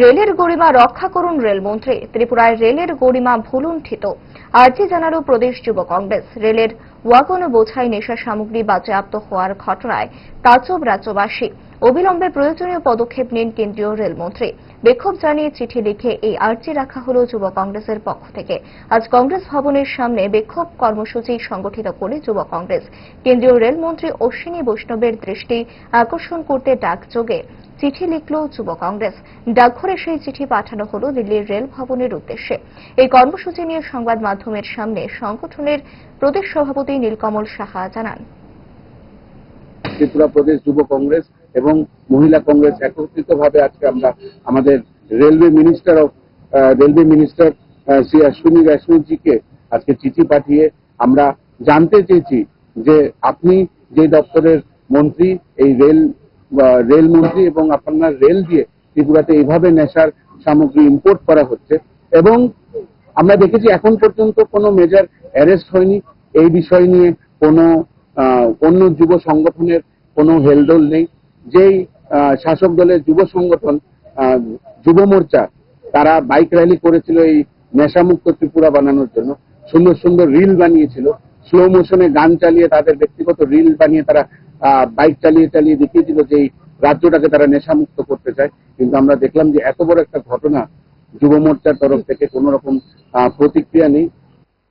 রেলের গরিমা রক্ষা করুন রেলমন্ত্রী। ত্রিপুরায় রেলের গরিমা ভুলুণ্ঠিত। আর্জি জানালো প্রদেশ যুব কংগ্রেস। রেলের ওয়াগন বোঝাই নেশা সামগ্রী বাজেয়াপ্ত হওয়ার ঘটনায় তাজব রাজ্যবাসী অবিলম্বে প্রয়োজনীয় পদক্ষেপ নিন কেন্দ্রীয় রেলমন্ত্রী। বিক্ষোভ জানিয়ে চিঠি লিখে এই আর্জি রাখা হল যুব কংগ্রেসের পক্ষ থেকে। আজ কংগ্রেস ভবনের সামনে বিক্ষোভ কর্মসূচি সংগঠিত করে যুব কংগ্রেস। কেন্দ্রীয় রেলমন্ত্রী অশ্বিনী বৈষ্ণবের দৃষ্টি আকর্ষণ করতে ডাকযোগে চিঠি লিখল যুব কংগ্রেস। ডাকঘরে সেই চিঠি পাঠানো হল দিল্লির রেল ভবনের উদ্দেশ্যে। এই কর্মসূচি নিয়ে সংবাদ মাধ্যমের সামনে সংগঠনের প্রদেশ সভাপতি নীলকমল সাহা জানান। ত্রিপুরা প্রদেশ যুব কংগ্রেস এবং মহিলা কংগ্রেস একত্রিতভাবে আজকে আমরা আমাদের railway minister of railway minister Shri Ashwini বৈষ্ণবজিকে আজকে চিঠি পাঠিয়ে আমরা জানতে চেয়েছি যে আপনি যে দপ্তরের মন্ত্রী, এই রেল রেল মন্ত্রী এবং আপনার রেল দিয়ে ত্রিপুরাতে এইভাবে নেশার সামগ্রী ইম্পোর্ট করা হচ্ছে এবং আমরা দেখেছি এখন পর্যন্ত কোনো মেজর অ্যারেস্ট হয়নি। এই বিষয় নিয়ে কোনো অন্য যুব সংগঠনের কোনো হেলদোল নেই। যেই শাসক দলের যুব সংগঠন যুব মোর্চা, তারা বাইক র্যালি করেছিল এই নেশামুক্ত ত্রিপুরা বানানোর জন্য। সুন্দর সুন্দর রিল বানিয়েছিল। স্লো মোশনে গান চালিয়ে তাদের ব্যক্তিগত রিল বানিয়ে তারা বাইক চালিয়ে চালিয়ে দেখিয়েছিল যে এই রাজ্যটাকে তারা নেশামুক্ত করতে চায়। কিন্তু আমরা দেখলাম যে এত বড় একটা ঘটনা যুব মোর্চার তরফ থেকে কোনো রকম প্রতিক্রিয়া নেই।